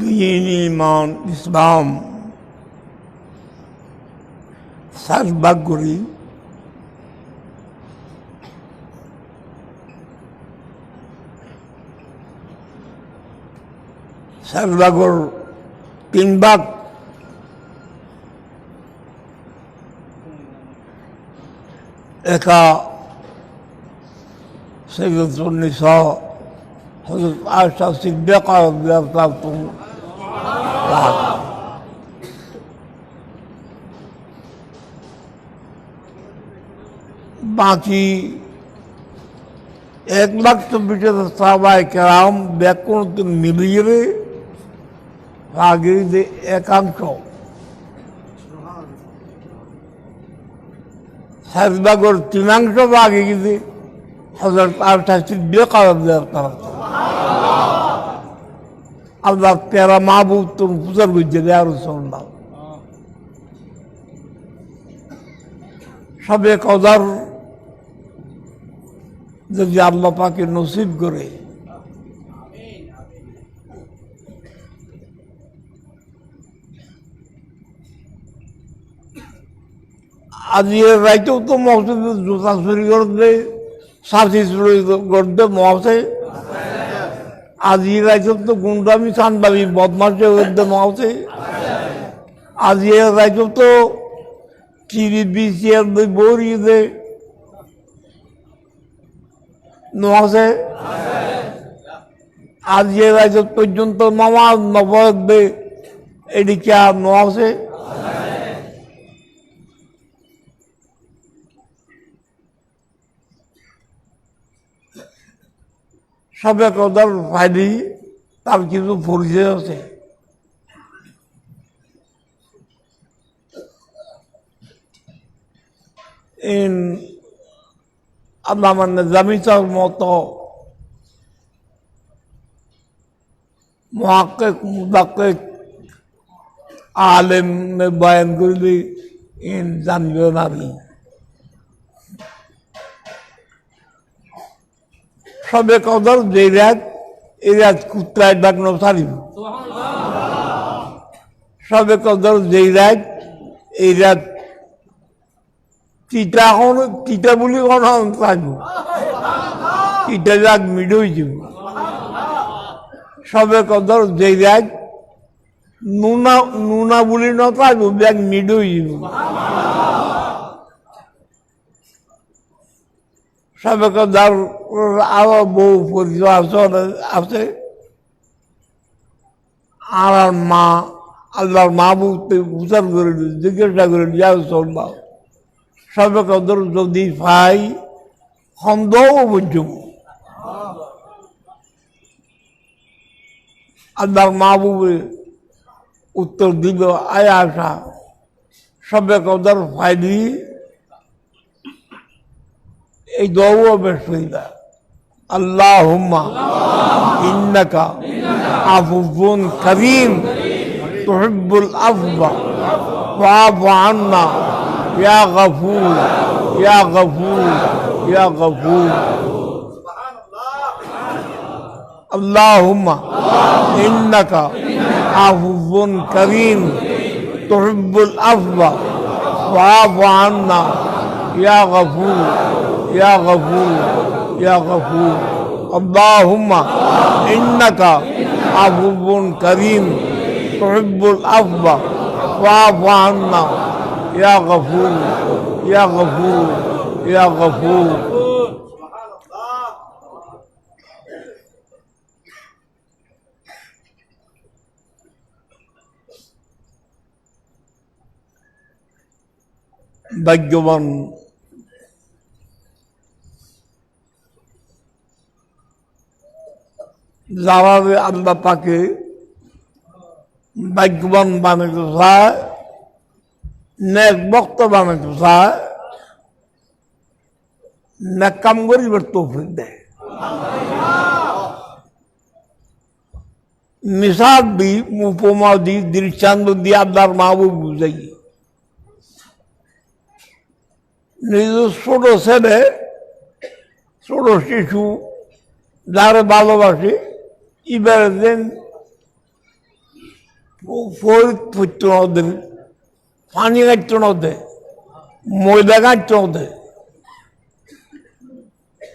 দিন ইমান ইসলাম সাজবাগ করি। সাজবাগর তিন ভাগ। একা সৈয়দ নিসা হজরত আয়সা সিদ্দিকা রাদিয়াল্লাহু তাআলা বাকি এক লাখ চব্বিশ হাজার সাহবায় কেরাম ব্যাকরণ মিলিয়ে রাগিদের একাংশ সাজবাগর তৃণাংশ বাগে গেছে হজরত সিদ্দিকা রাদিয়াল্লাহু তাআলা আল্লাহ তেরা মাহবুব তুমি পূজার বুঝছে দেয় রসল্লাহ সবে কদার যদি আল্লাহ পাকে নসিব করে আজ এর রাইতেও তো মহসিদ জুতা চুরি করতে সাথী চুরি করতে মহসে আজি রাইতে তো গুন্ডামি চান্দাবি বদমাসে করতে মহসে আজি রাইতে তো চিরি বিচিয়ার বরিয়ে নহাসে আজ এ রাজ্য পর্যন্ত নামাজ নবদে এদিকে আর নহাসে সবে কদার ফাইলি তার কিছু পরিচয় আছে ইন আল্লাহ জামিতার মতো মহাক্কেক, মুদাক্কেক আলেম বয়ান করলে, ইন জানবে নারী সবে কদর যে রাত, এই রাত কুত্রায় ডাকনো সারিব সবে কদর যে রাত, এই রাত তিতা এখন তিতা বুলি কোন থাকব তিতা যাক মিডই যাব। সবে কদর যে রাত, নুনা নুনা বুলি নথাকবো ব্যাগ মিডই যাব। সবে কদর আরও বহু পরিচয় আছে আর মা, আল্লাহর মাহবুবকে উচার করে জিজ্ঞাসা করে যাও চলবাও সবে কদর যদি পাই, সন্দেহ বুঝব। আল্লাহর মাহবুবে উত্তর দিল আয় আসা সবে কদর ফাইলি এই দোয়া বেশ হইলা আল্লাহুম্মা ইন্নাকা আফুফুন করিম তুহিব্বুল আফওয়া ফাআফু আন্না ইয়া গফুর ইয়া গফুর ইয়া গফুর اللهم إنك عفو كريم تحب العفو فاعف عنا يا غفور يا غفور يا غفور. اللهم إنك عفو كريم تحب العفو فاعف عنا. يا غفور يا غفور يا غفور. بجوان যারা আল্লাহ পাকে ভাগ্যবান বানাতে চায়, নেক বক্ত বানাতে চায়, নেক কাম করিবার তৌফিক দেয়। মিসাল দি, উপমা দি, দৃষ্টান্ত দিয়ে আল্লাহর মাহবুব বুঝাই। নিজ ছোট ছেলে, ছোট শিশু, যারা ভালোবাসে কাটতে নদে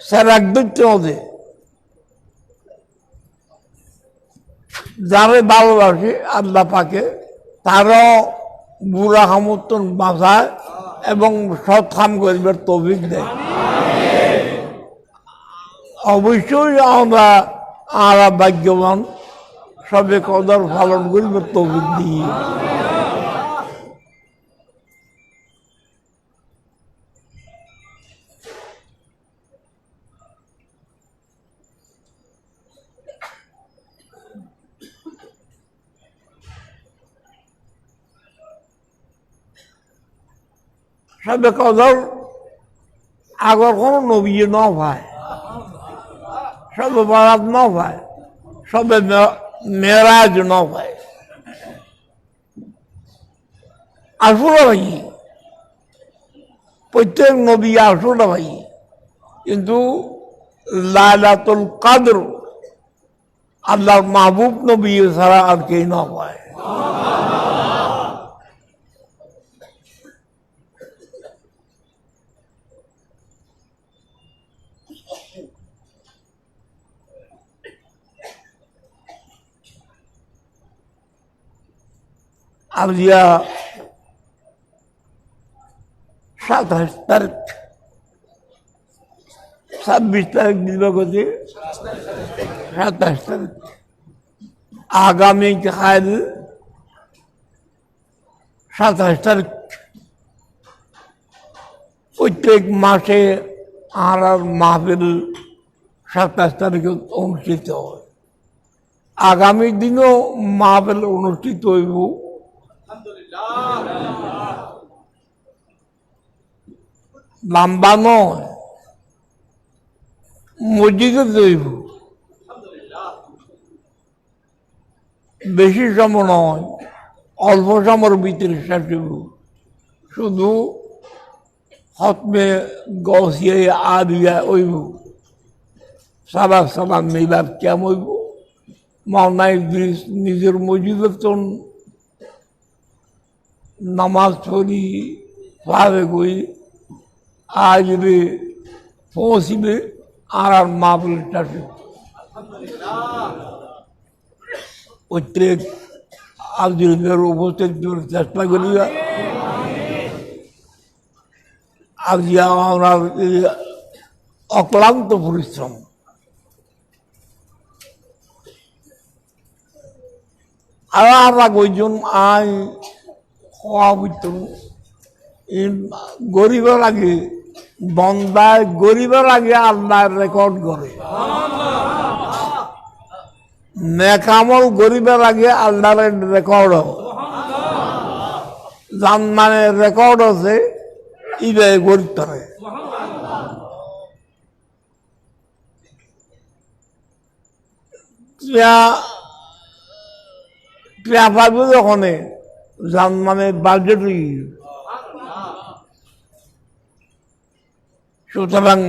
সেরাক দিতে নদে যারে ভালোবাসে আল্লাহ পাকে তারও বুড়া সমর্থন বাঁচায় এবং সৎ কাম করিবার তৌফিক দেয় অবশ্যই আমরা আমরা ভাগ্যবান সবে কদর পালন করিবার তৌফিক দিই। সবে কদর আগর কোনো নবী ন ভাই সবে বরাত ন ভাই সবে মেরাজ ন ভাই আসলে ভাই প্রত্যেক নবী আসুর ভাই কিন্তু লালাতুল কাদর আল্লাহর মাহবুব নবী ছাড়া আর কেই ন পায় আলিয়া সাতাশ তারিখ, ছাব্বিশ তারিখ দিবাগতি সাতাশ তারিখ। আগামী কাল সাতাশ তারিখ। প্রত্যেক মাসে আর মাহফিল সাতাশ তারিখে অনুষ্ঠিত হয়। আগামী দিনও মাহফিল অনুষ্ঠিত হইব। লম্বা নয়, মসজিদে দইব বেশি সময় নয়, অল্প সময়ের ভিতরে শেষ শুধু হতমে গসিয়ে আদিয়া হইব। সালাম সালাম মিলাদ কেম হইব। মাওনা ইদ্রিস নিজের মসজিদে তো নামাজ পড়ি পাবে কই আসবে পৌঁছিবে আর আর মা বলে করার চেষ্টা অক্লান্ত পরিশ্রম। আর আমরা কইজন আই বুঝতো গরিবের আগে বন্দায় গরিবের আগে আল্লাহ রেকর্ড করে নেকামল গরিবের আগে আল্লাহর রেকর্ড যান মানে রেকর্ড আছে, ইবে গরিব তরে পেয়া পাবো যখন। মানে বাজেট সুতরাং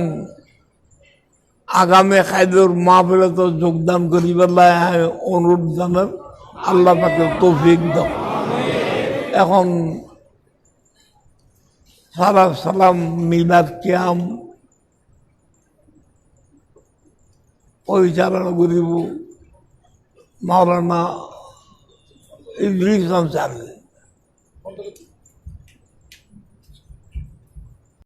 আগামী খাদ্যর মাহফিলে তো যোগদান করিবার অনুরোধ জানার আল্লাহ পাকে তৌফিক দাও। এখন সারা সালাম, মিলাদ, কিয়াম পরিচালনা করিব মাওলানা ইদ্রিস আনসার। অন্তর্ভুক্ত